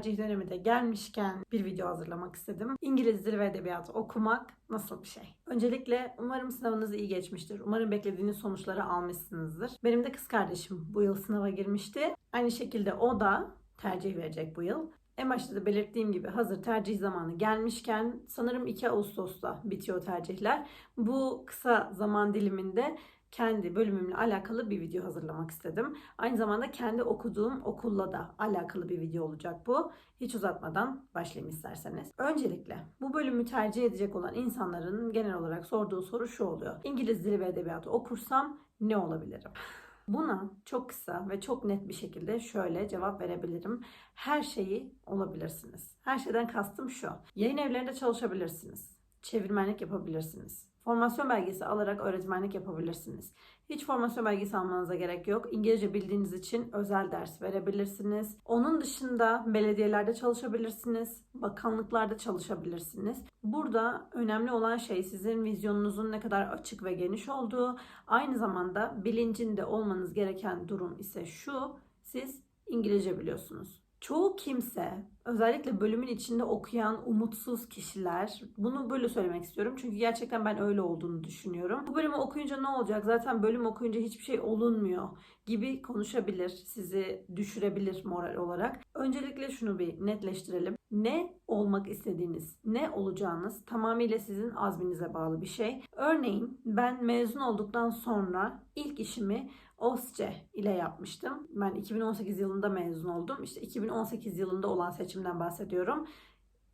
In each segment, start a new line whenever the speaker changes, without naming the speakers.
tercih dönemi de gelmişken bir video hazırlamak istedim. İngiliz dili ve edebiyatı okumak nasıl bir şey? Öncelikle umarım sınavınız iyi geçmiştir. Umarım beklediğiniz sonuçları almışsınızdır. Benim de kız kardeşim bu yıl sınava girmişti. Aynı şekilde o da tercih verecek bu yıl. En başta da belirttiğim gibi hazır tercih zamanı gelmişken sanırım 2 Ağustos'ta bitiyor tercihler. Bu kısa zaman diliminde kendi bölümümle alakalı bir video hazırlamak istedim. Aynı zamanda kendi okuduğum okulla da alakalı bir video olacak bu. Hiç uzatmadan başlayayım isterseniz. Öncelikle bu bölümü tercih edecek olan insanların genel olarak sorduğu soru şu oluyor. İngiliz dili ve edebiyatı okursam ne olabilirim? Buna çok kısa ve çok net bir şekilde şöyle cevap verebilirim. Her şeyi olabilirsiniz. Her şeyden kastım şu. Yayın evlerinde çalışabilirsiniz. Çevirmenlik yapabilirsiniz. Formasyon belgesi alarak öğretmenlik yapabilirsiniz. Hiç formasyon belgesi almanıza gerek yok. İngilizce bildiğiniz için özel ders verebilirsiniz. Onun dışında belediyelerde çalışabilirsiniz. Bakanlıklarda çalışabilirsiniz. Burada önemli olan şey sizin vizyonunuzun ne kadar açık ve geniş olduğu. Aynı zamanda bilincinde olmanız gereken durum ise şu. Siz İngilizce biliyorsunuz. Çoğu kimse, özellikle bölümün içinde okuyan umutsuz kişiler, bunu böyle söylemek istiyorum. Çünkü gerçekten ben öyle olduğunu düşünüyorum. Bu bölümü okuyunca ne olacak? Zaten bölüm okuyunca hiçbir şey olunmuyor gibi konuşabilir, sizi düşürebilir moral olarak. Öncelikle şunu bir netleştirelim. Ne olmak istediğiniz, ne olacağınız tamamıyla sizin azminize bağlı bir şey. Örneğin ben mezun olduktan sonra ilk işimi OSCE ile yapmıştım. Ben 2018 yılında mezun oldum. İşte 2018 yılında olan seçimden bahsediyorum.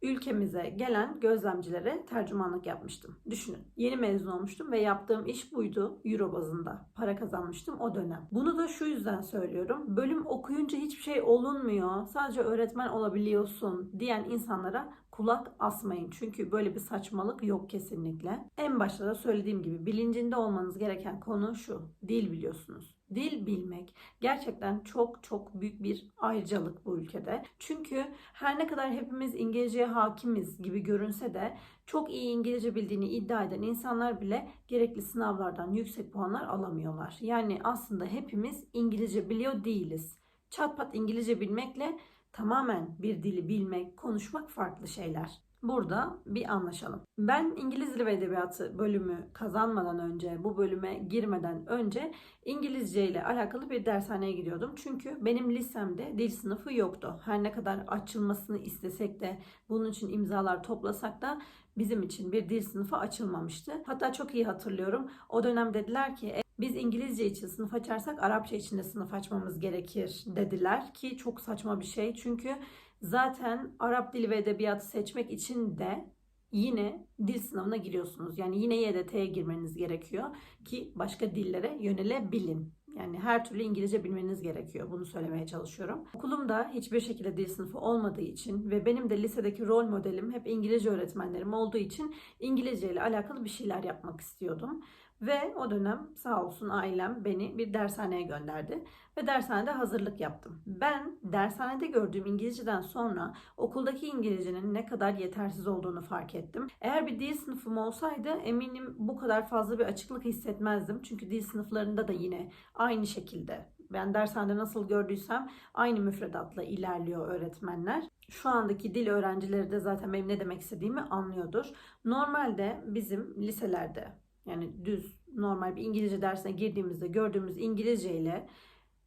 Ülkemize gelen gözlemcilere tercümanlık yapmıştım. Düşünün. Yeni mezun olmuştum ve yaptığım iş buydu. Euro bazında para kazanmıştım o dönem. Bunu da şu yüzden söylüyorum. Bölüm okuyunca hiçbir şey olunmuyor. Sadece öğretmen olabiliyorsun diyen insanlara kulak asmayın. Çünkü böyle bir saçmalık yok kesinlikle. En başta da söylediğim gibi bilincinde olmanız gereken konu şu. Dil biliyorsunuz. Dil bilmek gerçekten çok çok büyük bir ayrıcalık bu ülkede. Çünkü her ne kadar hepimiz İngilizceye hakimiz gibi görünse de çok iyi İngilizce bildiğini iddia eden insanlar bile gerekli sınavlardan yüksek puanlar alamıyorlar. Yani aslında hepimiz İngilizce biliyor değiliz. Çat pat İngilizce bilmekle tamamen bir dili bilmek, konuşmak farklı şeyler. Burada bir anlaşalım. Ben İngiliz Dili ve Edebiyatı bölümü kazanmadan önce, bu bölüme girmeden önce İngilizce ile alakalı bir dershaneye gidiyordum. Çünkü benim lisemde dil sınıfı yoktu. Her ne kadar açılmasını istesek de, bunun için imzalar toplasak da bizim için bir dil sınıfı açılmamıştı. Hatta çok iyi hatırlıyorum. O dönem dediler ki biz İngilizce için sınıf açarsak Arapça için de sınıf açmamız gerekir dediler ki çok saçma bir şey. Çünkü zaten Arap dili ve edebiyatı seçmek için de yine dil sınavına giriyorsunuz. Yani yine YDT'ye girmeniz gerekiyor ki başka dillere yönelebilin. Yani her türlü İngilizce bilmeniz gerekiyor. Bunu söylemeye çalışıyorum. Okulumda hiçbir şekilde dil sınıfı olmadığı için ve benim de lisedeki rol modelim hep İngilizce öğretmenlerim olduğu için İngilizce ile alakalı bir şeyler yapmak istiyordum. Ve o dönem sağ olsun ailem beni bir dershaneye gönderdi ve dershanede hazırlık yaptım. Ben dershanede gördüğüm İngilizceden sonra okuldaki İngilizcenin ne kadar yetersiz olduğunu fark ettim. Eğer bir dil sınıfım olsaydı eminim bu kadar fazla bir açıklık hissetmezdim. Çünkü dil sınıflarında da yine aynı şekilde ben dershanede nasıl gördüysem aynı müfredatla ilerliyor öğretmenler. Şu andaki dil öğrencileri de zaten benim ne demek istediğimi anlıyordur. Normalde bizim liselerde yani düz normal bir İngilizce dersine girdiğimizde gördüğümüz İngilizce ile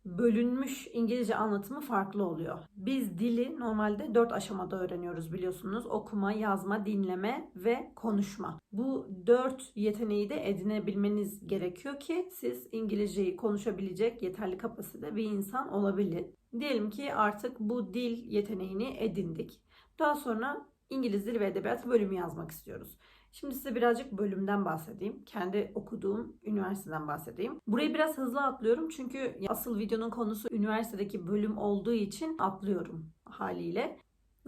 bölünmüş İngilizce anlatımı farklı oluyor. Biz dili normalde dört aşamada öğreniyoruz biliyorsunuz. Okuma, yazma, dinleme ve konuşma. Bu dört yeteneği de edinebilmeniz gerekiyor ki siz İngilizceyi konuşabilecek yeterli kapasite bir insan olabilin. Diyelim ki artık bu dil yeteneğini edindik. Daha sonra İngiliz Dili ve Edebiyatı bölümü yazmak istiyoruz. Şimdi size birazcık bölümden bahsedeyim. Kendi okuduğum üniversiteden bahsedeyim. Burayı biraz hızlı atlıyorum çünkü asıl videonun konusu üniversitedeki bölüm olduğu için atlıyorum haliyle.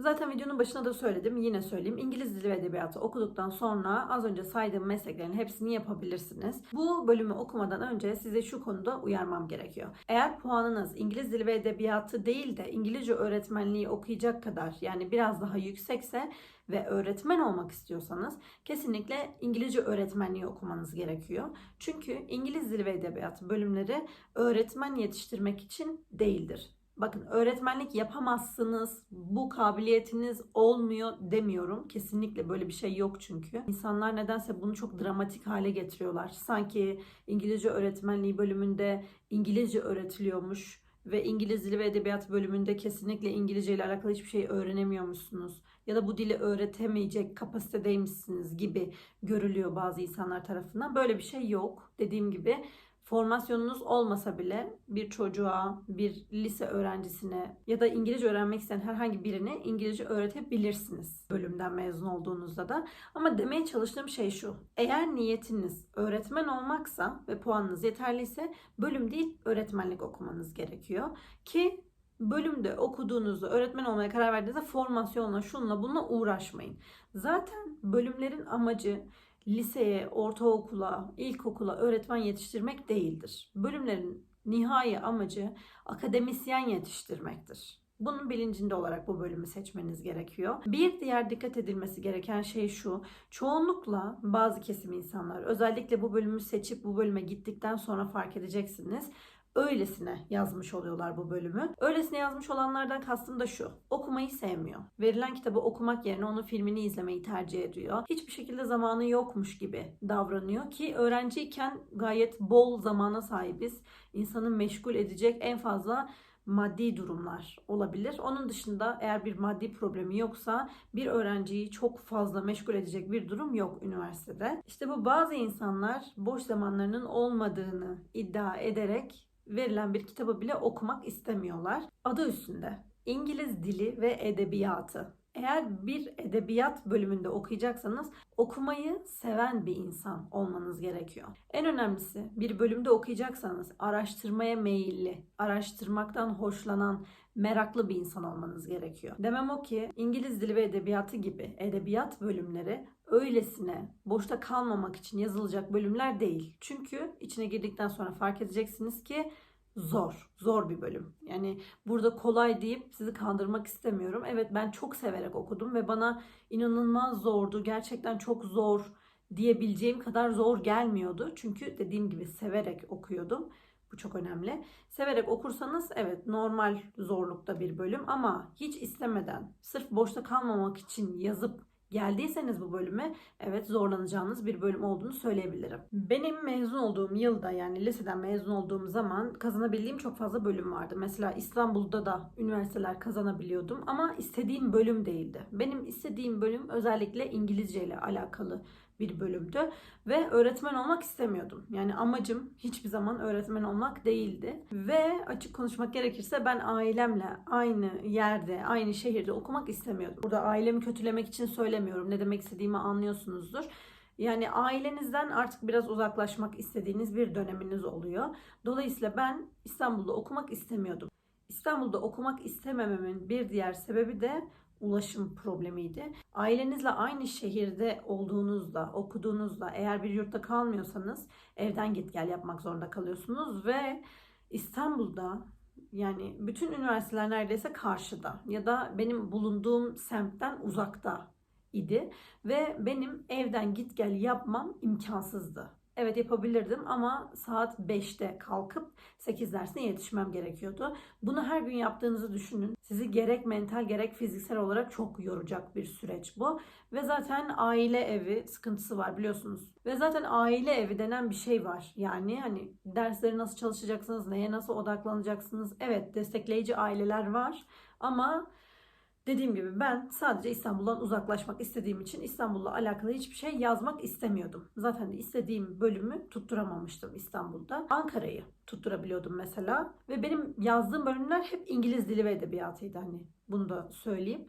Zaten videonun başına da söyledim. Yine söyleyeyim. İngiliz dili ve edebiyatı okuduktan sonra az önce saydığım mesleklerin hepsini yapabilirsiniz. Bu bölümü okumadan önce size şu konuda uyarmam gerekiyor. Eğer puanınız İngiliz dili ve edebiyatı değil de İngilizce öğretmenliği okuyacak kadar yani biraz daha yüksekse ve öğretmen olmak istiyorsanız kesinlikle İngilizce öğretmenliği okumanız gerekiyor. Çünkü İngiliz dili ve edebiyatı bölümleri öğretmen yetiştirmek için değildir Bakın öğretmenlik yapamazsınız, bu kabiliyetiniz olmuyor demiyorum. Kesinlikle böyle bir şey yok çünkü. İnsanlar nedense bunu çok dramatik hale getiriyorlar. Sanki İngilizce öğretmenliği bölümünde İngilizce öğretiliyormuş ve İngiliz Dili ve Edebiyatı bölümünde kesinlikle İngilizce ile alakalı hiçbir şey öğrenemiyormuşsunuz ya da bu dili öğretemeyecek kapasitedeymişsiniz gibi görülüyor bazı insanlar tarafından. Böyle bir şey yok. Dediğim gibi formasyonunuz olmasa bile bir çocuğa, bir lise öğrencisine ya da İngilizce öğrenmek isteyen herhangi birine İngilizce öğretebilirsiniz bölümden mezun olduğunuzda da. Ama demeye çalıştığım şey şu. Eğer niyetiniz öğretmen olmaksa ve puanınız yeterliyse bölüm değil öğretmenlik okumanız gerekiyor. Ki bölümde okuduğunuzda öğretmen olmaya karar verdiğinizde formasyonla şunla bununla uğraşmayın. Zaten bölümlerin amacı liseye, ortaokula, ilkokula öğretmen yetiştirmek değildir. Bölümlerin nihai amacı akademisyen yetiştirmektir. Bunun bilincinde olarak bu bölümü seçmeniz gerekiyor. Bir diğer dikkat edilmesi gereken şey şu. Çoğunlukla bazı kesim insanlar özellikle bu bölümü seçip bu bölüme gittikten sonra fark edeceksiniz öylesine yazmış oluyorlar bu bölümü. Öylesine yazmış olanlardan kastım da şu. Okumayı sevmiyor. Verilen kitabı okumak yerine onun filmini izlemeyi tercih ediyor. Hiçbir şekilde zamanı yokmuş gibi davranıyor ki öğrenciyken gayet bol zamana sahibiz. İnsanı meşgul edecek en fazla maddi durumlar olabilir. Onun dışında eğer bir maddi problemi yoksa bir öğrenciyi çok fazla meşgul edecek bir durum yok üniversitede. İşte bu bazı insanlar boş zamanlarının olmadığını iddia ederek verilen bir kitabı bile okumak istemiyorlar. Adı üstünde. İngiliz dili ve edebiyatı. Eğer bir edebiyat bölümünde okuyacaksanız okumayı seven bir insan olmanız gerekiyor. En önemlisi bir bölümde okuyacaksanız araştırmaya meyilli, araştırmaktan hoşlanan, meraklı bir insan olmanız gerekiyor. Demem o ki İngiliz dili ve edebiyatı gibi edebiyat bölümleri öylesine boşta kalmamak için yazılacak bölümler değil. Çünkü içine girdikten sonra fark edeceksiniz ki zor. Zor bir bölüm. Yani burada kolay deyip sizi kandırmak istemiyorum. Evet ben çok severek okudum ve bana inanılmaz zordu. Gerçekten çok zor diyebileceğim kadar zor gelmiyordu. Çünkü dediğim gibi severek okuyordum. Bu çok önemli. Severek okursanız evet normal zorlukta bir bölüm ama hiç istemeden sırf boşta kalmamak için yazıp geldiyseniz bu bölüme evet zorlanacağınız bir bölüm olduğunu söyleyebilirim. Benim mezun olduğum yılda yani liseden mezun olduğum zaman kazanabildiğim çok fazla bölüm vardı. Mesela İstanbul'da da üniversiteler kazanabiliyordum ama istediğim bölüm değildi. Benim istediğim bölüm özellikle İngilizce ile alakalı bir bölümdü ve öğretmen olmak istemiyordum. Yani amacım hiçbir zaman öğretmen olmak değildi ve açık konuşmak gerekirse ben ailemle aynı yerde, aynı şehirde okumak istemiyordum. Burada ailemi kötülemek için söylemiyorum. Ne demek istediğimi anlıyorsunuzdur. Yani ailenizden artık biraz uzaklaşmak istediğiniz bir döneminiz oluyor. Dolayısıyla ben İstanbul'da okumak istemiyordum. İstanbul'da okumak istemememin bir diğer sebebi de ulaşım problemiydi. Ailenizle aynı şehirde olduğunuzda, okuduğunuzda eğer bir yurtta kalmıyorsanız evden git gel yapmak zorunda kalıyorsunuz ve İstanbul'da yani bütün üniversiteler neredeyse karşıda ya da benim bulunduğum semtten uzakta idi ve benim evden git gel yapmam imkansızdı. Evet yapabilirdim ama saat 5'te kalkıp 8 dersine yetişmem gerekiyordu. Bunu her gün yaptığınızı düşünün. Sizi gerek mental gerek fiziksel olarak çok yoracak bir süreç bu. Ve zaten aile evi sıkıntısı var biliyorsunuz. Ve zaten aile evi denen bir şey var. Yani hani dersleri nasıl çalışacaksınız, neye nasıl odaklanacaksınız. Evet destekleyici aileler var ama Dediğim gibi ben sadece İstanbul'dan uzaklaşmak istediğim için İstanbul'la alakalı hiçbir şey yazmak istemiyordum. Zaten de istediğim bölümü tutturamamıştım İstanbul'da. Ankara'yı tutturabiliyordum mesela. Ve benim yazdığım bölümler hep İngiliz dili ve edebiyatıydı hani bunu da söyleyeyim.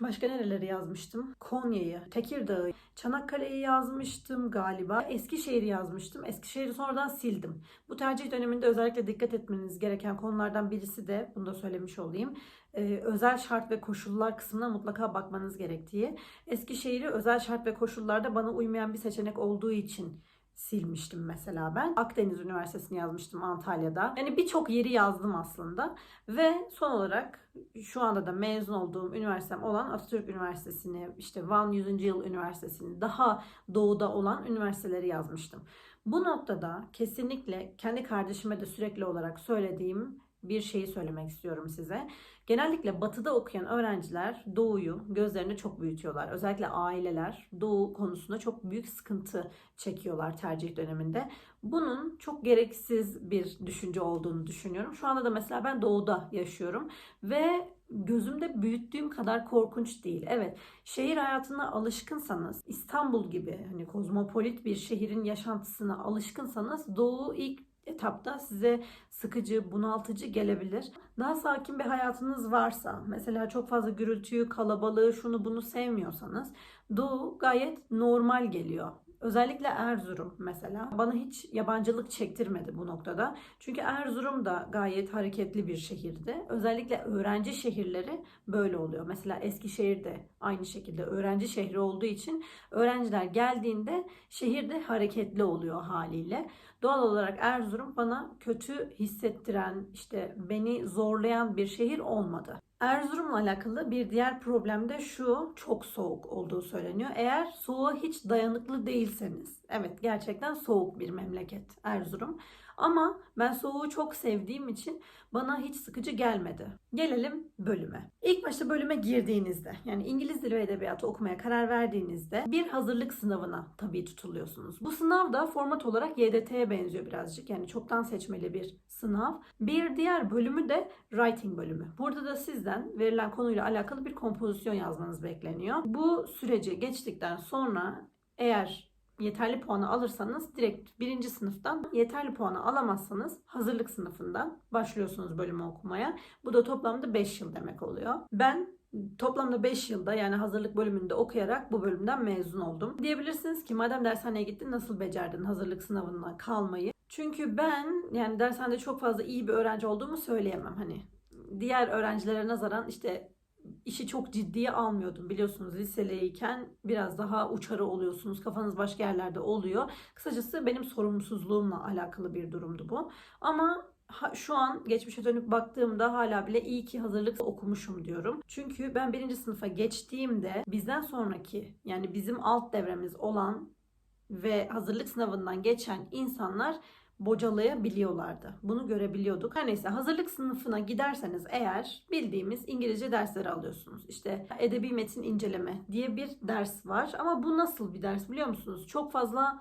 Başka nereleri yazmıştım? Konya'yı, Tekirdağ'ı, Çanakkale'yi yazmıştım galiba. Eskişehir'i yazmıştım. Eskişehir'i sonradan sildim. Bu tercih döneminde özellikle dikkat etmeniz gereken konulardan birisi de, bunu da söylemiş olayım. Ee, özel şart ve koşullar kısmına mutlaka bakmanız gerektiği. Eskişehir'i özel şart ve koşullarda bana uymayan bir seçenek olduğu için silmiştim mesela ben. Akdeniz Üniversitesi'ni yazmıştım Antalya'da. Yani birçok yeri yazdım aslında. Ve son olarak şu anda da mezun olduğum üniversitem olan Atatürk Üniversitesi'ni, işte Van 100. Yıl Üniversitesi'ni, daha doğuda olan üniversiteleri yazmıştım. Bu noktada kesinlikle kendi kardeşime de sürekli olarak söylediğim bir şeyi söylemek istiyorum size. Genellikle batıda okuyan öğrenciler doğuyu gözlerinde çok büyütüyorlar. Özellikle aileler doğu konusunda çok büyük sıkıntı çekiyorlar tercih döneminde. Bunun çok gereksiz bir düşünce olduğunu düşünüyorum. Şu anda da mesela ben doğuda yaşıyorum ve gözümde büyüttüğüm kadar korkunç değil. Evet, şehir hayatına alışkınsanız, İstanbul gibi hani kozmopolit bir şehrin yaşantısına alışkınsanız doğu ilk etapta size sıkıcı, bunaltıcı gelebilir. Daha sakin bir hayatınız varsa, mesela çok fazla gürültüyü, kalabalığı, şunu bunu sevmiyorsanız doğu gayet normal geliyor. Özellikle Erzurum mesela bana hiç yabancılık çektirmedi bu noktada. Çünkü Erzurum da gayet hareketli bir şehirdi. Özellikle öğrenci şehirleri böyle oluyor. Mesela Eskişehir de aynı şekilde öğrenci şehri olduğu için öğrenciler geldiğinde şehirde hareketli oluyor haliyle. Doğal olarak Erzurum bana kötü hissettiren, işte beni zorlayan bir şehir olmadı. Erzurum'la alakalı bir diğer problem de şu, çok soğuk olduğu söyleniyor. Eğer soğuğa hiç dayanıklı değilseniz, evet gerçekten soğuk bir memleket Erzurum. Ama ben soğuğu çok sevdiğim için bana hiç sıkıcı gelmedi. Gelelim bölüme. İlk başta bölüme girdiğinizde yani İngiliz dili ve edebiyatı okumaya karar verdiğinizde bir hazırlık sınavına tabii tutuluyorsunuz. Bu sınav da format olarak YDT'ye benziyor birazcık. Yani çoktan seçmeli bir sınav. Bir diğer bölümü de writing bölümü. Burada da sizden verilen konuyla alakalı bir kompozisyon yazmanız bekleniyor. Bu süreci geçtikten sonra eğer yeterli puanı alırsanız direkt birinci sınıftan yeterli puanı alamazsanız hazırlık sınıfından başlıyorsunuz bölümü okumaya. Bu da toplamda 5 yıl demek oluyor. Ben toplamda 5 yılda yani hazırlık bölümünde okuyarak bu bölümden mezun oldum. Diyebilirsiniz ki madem dershaneye gittin nasıl becerdin hazırlık sınavından kalmayı? Çünkü ben yani dershanede çok fazla iyi bir öğrenci olduğumu söyleyemem. Hani diğer öğrencilere nazaran işte işi çok ciddiye almıyordum. Biliyorsunuz liseleyken biraz daha uçarı oluyorsunuz. Kafanız başka yerlerde oluyor. Kısacası benim sorumsuzluğumla alakalı bir durumdu bu. Ama şu an geçmişe dönüp baktığımda hala bile iyi ki hazırlık okumuşum diyorum. Çünkü ben birinci sınıfa geçtiğimde bizden sonraki yani bizim alt devremiz olan ve hazırlık sınavından geçen insanlar bocalayabiliyorlardı. Bunu görebiliyorduk. Her neyse hazırlık sınıfına giderseniz eğer bildiğimiz İngilizce dersleri alıyorsunuz. İşte edebi metin inceleme diye bir ders var. Ama bu nasıl bir ders biliyor musunuz? Çok fazla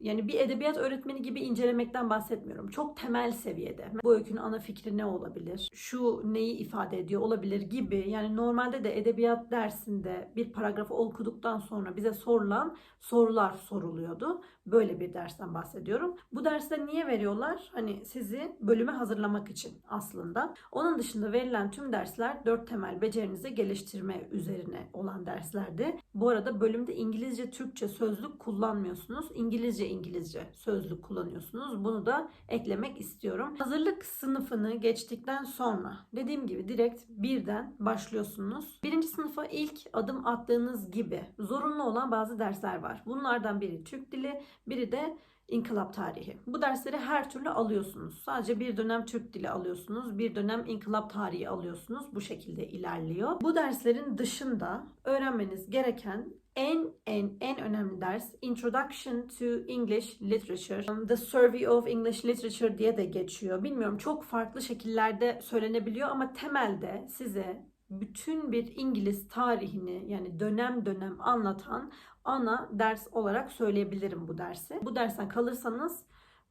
yani bir edebiyat öğretmeni gibi incelemekten bahsetmiyorum. Çok temel seviyede. Bu öykünün ana fikri ne olabilir? Şu neyi ifade ediyor olabilir gibi. Yani normalde de edebiyat dersinde bir paragrafı okuduktan sonra bize sorulan sorular soruluyordu. Böyle bir dersten bahsediyorum. Bu dersleri niye veriyorlar? Hani sizi bölüme hazırlamak için aslında. Onun dışında verilen tüm dersler dört temel becerinizi geliştirme üzerine olan derslerdi. Bu arada bölümde İngilizce, Türkçe sözlük kullanmıyorsunuz. İngilizce İngilizce sözlük kullanıyorsunuz. Bunu da eklemek istiyorum. Hazırlık sınıfını geçtikten sonra dediğim gibi direkt birden başlıyorsunuz. Birinci sınıfa ilk adım attığınız gibi zorunlu olan bazı dersler var. Bunlardan biri Türk dili, biri de İnkılap tarihi. Bu dersleri her türlü alıyorsunuz. Sadece bir dönem Türk dili alıyorsunuz, bir dönem inkılap tarihi alıyorsunuz. Bu şekilde ilerliyor. Bu derslerin dışında öğrenmeniz gereken en en en önemli ders Introduction to English Literature, um, The Survey of English Literature diye de geçiyor. Bilmiyorum çok farklı şekillerde söylenebiliyor ama temelde size bütün bir İngiliz tarihini yani dönem dönem anlatan ana ders olarak söyleyebilirim bu dersi. Bu dersten kalırsanız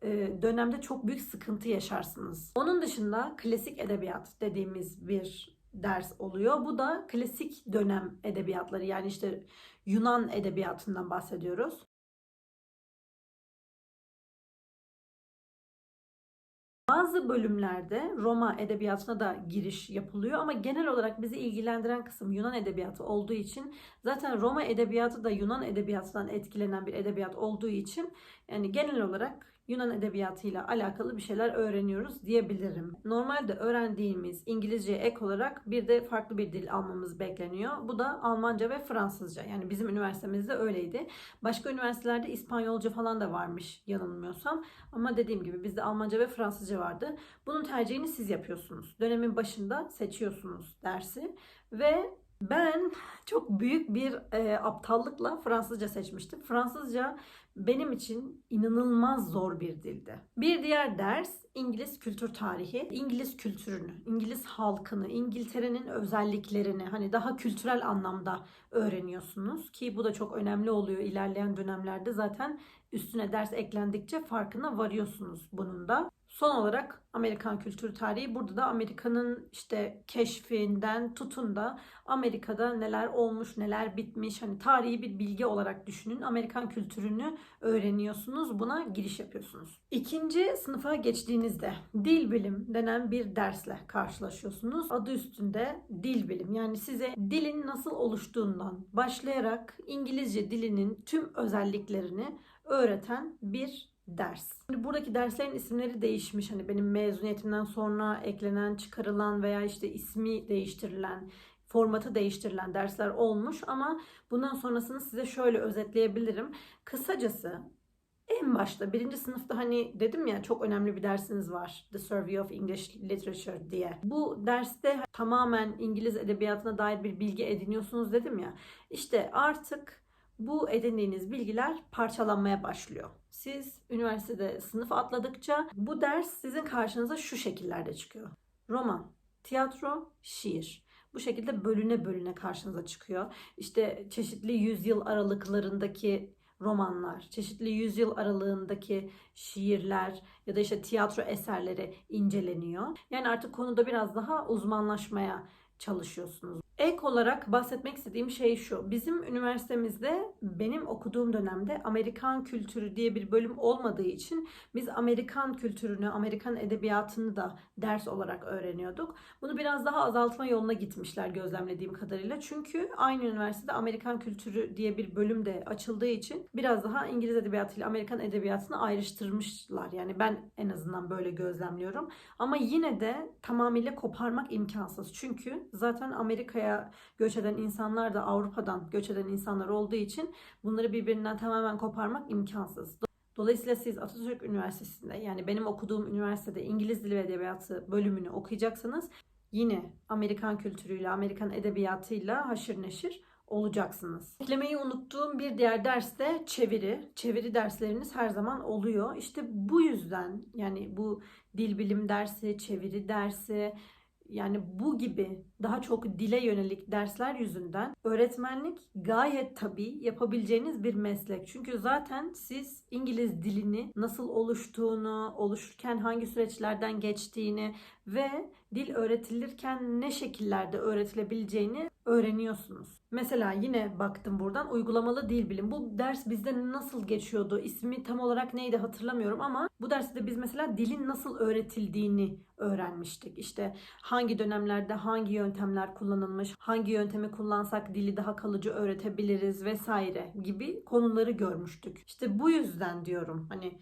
e, dönemde çok büyük sıkıntı yaşarsınız. Onun dışında klasik edebiyat dediğimiz bir ders oluyor. Bu da klasik dönem edebiyatları yani işte Yunan edebiyatından bahsediyoruz. Bazı bölümlerde Roma edebiyatına da giriş yapılıyor ama genel olarak bizi ilgilendiren kısım Yunan edebiyatı olduğu için zaten Roma edebiyatı da Yunan edebiyatından etkilenen bir edebiyat olduğu için yani genel olarak Yunan edebiyatıyla alakalı bir şeyler öğreniyoruz diyebilirim. Normalde öğrendiğimiz İngilizceye ek olarak bir de farklı bir dil almamız bekleniyor. Bu da Almanca ve Fransızca. Yani bizim üniversitemizde öyleydi. Başka üniversitelerde İspanyolca falan da varmış yanılmıyorsam. Ama dediğim gibi bizde Almanca ve Fransızca vardı. Bunun tercihini siz yapıyorsunuz. Dönemin başında seçiyorsunuz dersi ve ben çok büyük bir e, aptallıkla Fransızca seçmiştim. Fransızca benim için inanılmaz zor bir dildi. Bir diğer ders İngiliz kültür tarihi. İngiliz kültürünü, İngiliz halkını, İngiltere'nin özelliklerini hani daha kültürel anlamda öğreniyorsunuz ki bu da çok önemli oluyor ilerleyen dönemlerde zaten üstüne ders eklendikçe farkına varıyorsunuz bunun da. Son olarak Amerikan kültürü tarihi. Burada da Amerika'nın işte keşfinden tutun da Amerika'da neler olmuş, neler bitmiş. Hani tarihi bir bilgi olarak düşünün. Amerikan kültürünü öğreniyorsunuz. Buna giriş yapıyorsunuz. İkinci sınıfa geçtiğinizde dil bilim denen bir dersle karşılaşıyorsunuz. Adı üstünde dil bilim. Yani size dilin nasıl oluştuğundan başlayarak İngilizce dilinin tüm özelliklerini öğreten bir ders. Şimdi buradaki derslerin isimleri değişmiş. Hani benim mezuniyetimden sonra eklenen, çıkarılan veya işte ismi değiştirilen, formatı değiştirilen dersler olmuş ama bundan sonrasını size şöyle özetleyebilirim. Kısacası en başta birinci sınıfta hani dedim ya çok önemli bir dersiniz var. The Survey of English Literature diye. Bu derste tamamen İngiliz edebiyatına dair bir bilgi ediniyorsunuz dedim ya. İşte artık bu edindiğiniz bilgiler parçalanmaya başlıyor. Siz üniversitede sınıf atladıkça bu ders sizin karşınıza şu şekillerde çıkıyor. Roman, tiyatro, şiir. Bu şekilde bölüne bölüne karşınıza çıkıyor. İşte çeşitli yüzyıl aralıklarındaki romanlar, çeşitli yüzyıl aralığındaki şiirler ya da işte tiyatro eserleri inceleniyor. Yani artık konuda biraz daha uzmanlaşmaya çalışıyorsunuz. Ek olarak bahsetmek istediğim şey şu. Bizim üniversitemizde benim okuduğum dönemde Amerikan kültürü diye bir bölüm olmadığı için biz Amerikan kültürünü, Amerikan edebiyatını da ders olarak öğreniyorduk. Bunu biraz daha azaltma yoluna gitmişler gözlemlediğim kadarıyla. Çünkü aynı üniversitede Amerikan kültürü diye bir bölüm de açıldığı için biraz daha İngiliz edebiyatı ile Amerikan edebiyatını ayrıştırmışlar. Yani ben en azından böyle gözlemliyorum. Ama yine de tamamıyla koparmak imkansız. Çünkü zaten Amerika'ya göç eden insanlar da Avrupa'dan göç eden insanlar olduğu için bunları birbirinden tamamen koparmak imkansız. Dolayısıyla siz Atatürk Üniversitesi'nde yani benim okuduğum üniversitede İngiliz Dili ve Edebiyatı bölümünü okuyacaksanız yine Amerikan kültürüyle, Amerikan edebiyatıyla haşır neşir olacaksınız. Eklemeyi unuttuğum bir diğer ders de çeviri. Çeviri dersleriniz her zaman oluyor. İşte bu yüzden yani bu dil bilim dersi, çeviri dersi, yani bu gibi daha çok dile yönelik dersler yüzünden öğretmenlik gayet tabii yapabileceğiniz bir meslek. Çünkü zaten siz İngiliz dilini nasıl oluştuğunu, oluşurken hangi süreçlerden geçtiğini ve dil öğretilirken ne şekillerde öğretilebileceğini öğreniyorsunuz. Mesela yine baktım buradan uygulamalı dil bilim. Bu ders bizde nasıl geçiyordu? İsmi tam olarak neydi hatırlamıyorum ama bu derste biz mesela dilin nasıl öğretildiğini öğrenmiştik. İşte hangi dönemlerde hangi yöntemler kullanılmış, hangi yöntemi kullansak dili daha kalıcı öğretebiliriz vesaire gibi konuları görmüştük. İşte bu yüzden diyorum hani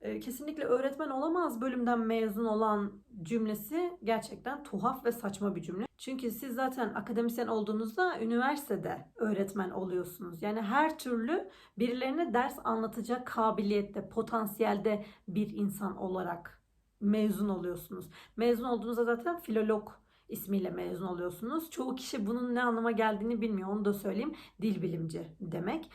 e, kesinlikle öğretmen olamaz bölümden mezun olan cümlesi gerçekten tuhaf ve saçma bir cümle. Çünkü siz zaten akademisyen olduğunuzda üniversitede öğretmen oluyorsunuz. Yani her türlü birilerine ders anlatacak kabiliyette, potansiyelde bir insan olarak mezun oluyorsunuz. Mezun olduğunuzda zaten filolog ismiyle mezun oluyorsunuz. Çoğu kişi bunun ne anlama geldiğini bilmiyor. Onu da söyleyeyim. Dil bilimci demek.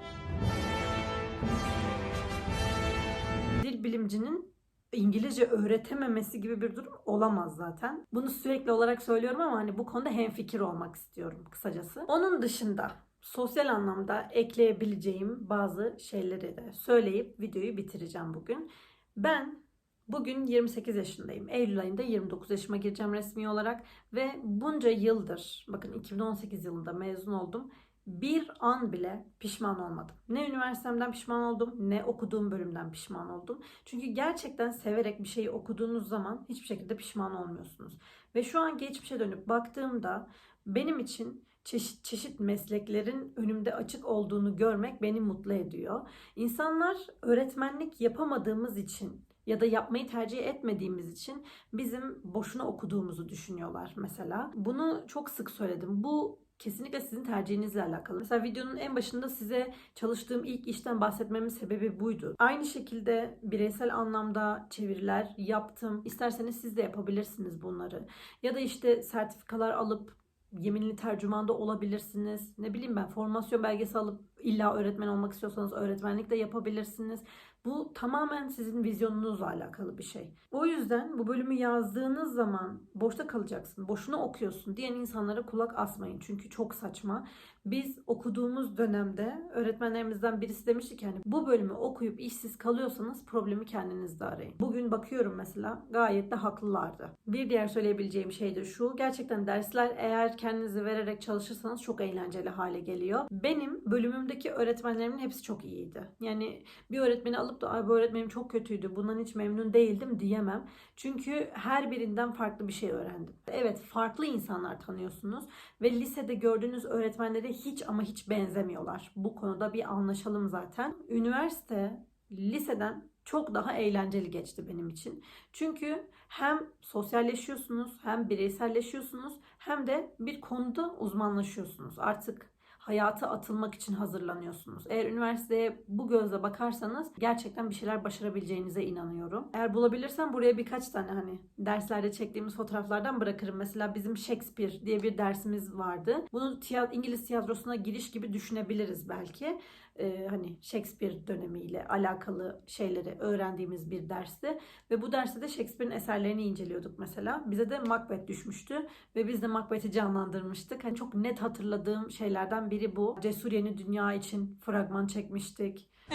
Bilimcinin İngilizce öğretememesi gibi bir durum olamaz zaten. Bunu sürekli olarak söylüyorum ama hani bu konuda hemfikir olmak istiyorum kısacası. Onun dışında sosyal anlamda ekleyebileceğim bazı şeyleri de söyleyip videoyu bitireceğim bugün. Ben Bugün 28 yaşındayım. Eylül ayında 29 yaşıma gireceğim resmi olarak ve bunca yıldır, bakın 2018 yılında mezun oldum. Bir an bile pişman olmadım. Ne üniversitemden pişman oldum, ne okuduğum bölümden pişman oldum. Çünkü gerçekten severek bir şeyi okuduğunuz zaman hiçbir şekilde pişman olmuyorsunuz. Ve şu an geçmişe dönüp baktığımda benim için çeşit çeşit mesleklerin önümde açık olduğunu görmek beni mutlu ediyor. İnsanlar öğretmenlik yapamadığımız için ya da yapmayı tercih etmediğimiz için bizim boşuna okuduğumuzu düşünüyorlar mesela. Bunu çok sık söyledim. Bu kesinlikle sizin tercihinizle alakalı. Mesela videonun en başında size çalıştığım ilk işten bahsetmemin sebebi buydu. Aynı şekilde bireysel anlamda çeviriler yaptım. İsterseniz siz de yapabilirsiniz bunları. Ya da işte sertifikalar alıp yeminli tercümanda olabilirsiniz. Ne bileyim ben formasyon belgesi alıp illa öğretmen olmak istiyorsanız öğretmenlik de yapabilirsiniz. Bu tamamen sizin vizyonunuzla alakalı bir şey. O yüzden bu bölümü yazdığınız zaman boşta kalacaksın, boşuna okuyorsun diyen insanlara kulak asmayın. Çünkü çok saçma. Biz okuduğumuz dönemde öğretmenlerimizden birisi demişti ki hani bu bölümü okuyup işsiz kalıyorsanız problemi kendinizde arayın. Bugün bakıyorum mesela gayet de haklılardı. Bir diğer söyleyebileceğim şey de şu. Gerçekten dersler eğer kendinizi vererek çalışırsanız çok eğlenceli hale geliyor. Benim bölümümdeki öğretmenlerimin hepsi çok iyiydi. Yani bir öğretmeni alıp da Ay, bu öğretmenim çok kötüydü bundan hiç memnun değildim diyemem. Çünkü her birinden farklı bir şey öğrendim. Evet farklı insanlar tanıyorsunuz ve lisede gördüğünüz öğretmenlere hiç ama hiç benzemiyorlar. Bu konuda bir anlaşalım zaten. Üniversite liseden çok daha eğlenceli geçti benim için. Çünkü hem sosyalleşiyorsunuz, hem bireyselleşiyorsunuz, hem de bir konuda uzmanlaşıyorsunuz. Artık hayata atılmak için hazırlanıyorsunuz. Eğer üniversiteye bu gözle bakarsanız gerçekten bir şeyler başarabileceğinize inanıyorum. Eğer bulabilirsem buraya birkaç tane hani derslerde çektiğimiz fotoğraflardan bırakırım. Mesela bizim Shakespeare diye bir dersimiz vardı. Bunu tiyat İngiliz tiyatrosuna giriş gibi düşünebiliriz belki. Ee, hani Shakespeare dönemiyle alakalı şeyleri öğrendiğimiz bir dersti. Ve bu derste de Shakespeare'in eserlerini inceliyorduk mesela. Bize de Macbeth düşmüştü ve biz de Macbeth'i canlandırmıştık. Hani çok net hatırladığım şeylerden biri bu. Cesur Yeni Dünya için fragman çekmiştik.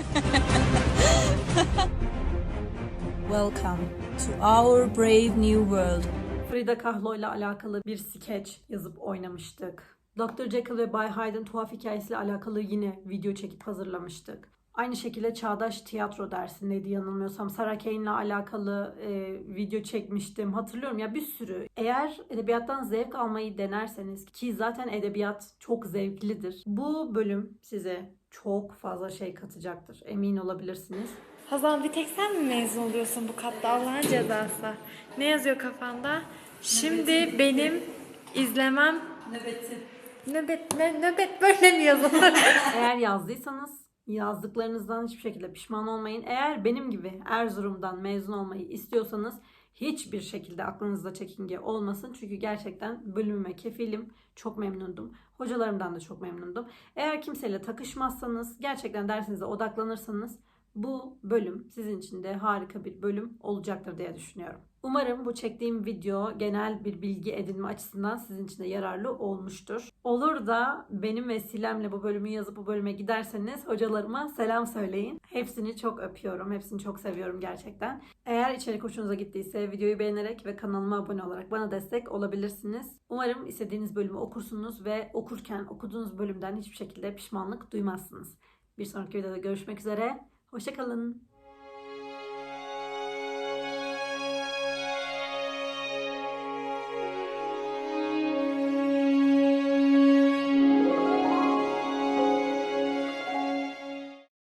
Welcome to our brave new world.
Frida Kahlo ile alakalı bir skeç yazıp oynamıştık. Dr. Jekyll ve Bay Hyde'ın tuhaf hikayesiyle alakalı yine video çekip hazırlamıştık. Aynı şekilde Çağdaş Tiyatro dersindeydi yanılmıyorsam. Sarah Kane'le alakalı e, video çekmiştim. Hatırlıyorum ya bir sürü. Eğer edebiyattan zevk almayı denerseniz ki zaten edebiyat çok zevklidir. Bu bölüm size çok fazla şey katacaktır. Emin olabilirsiniz.
Hazal bir tek sen mi mezun oluyorsun bu katta Allah'ın cezası? Ne yazıyor kafanda? Şimdi benim izlemem
Nöbeti.
Nöbet ne, nöbet böyle mi yazılır?
Eğer yazdıysanız yazdıklarınızdan hiçbir şekilde pişman olmayın. Eğer benim gibi Erzurum'dan mezun olmayı istiyorsanız hiçbir şekilde aklınızda çekinge olmasın. Çünkü gerçekten bölümüme kefilim. Çok memnundum. Hocalarımdan da çok memnundum. Eğer kimseyle takışmazsanız, gerçekten dersinize odaklanırsanız bu bölüm sizin için de harika bir bölüm olacaktır diye düşünüyorum. Umarım bu çektiğim video genel bir bilgi edinme açısından sizin için de yararlı olmuştur. Olur da benim vesilemle bu bölümü yazıp bu bölüme giderseniz hocalarıma selam söyleyin. Hepsini çok öpüyorum. Hepsini çok seviyorum gerçekten. Eğer içerik hoşunuza gittiyse videoyu beğenerek ve kanalıma abone olarak bana destek olabilirsiniz. Umarım istediğiniz bölümü okursunuz ve okurken okuduğunuz bölümden hiçbir şekilde pişmanlık duymazsınız. Bir sonraki videoda görüşmek üzere. Hoşçakalın.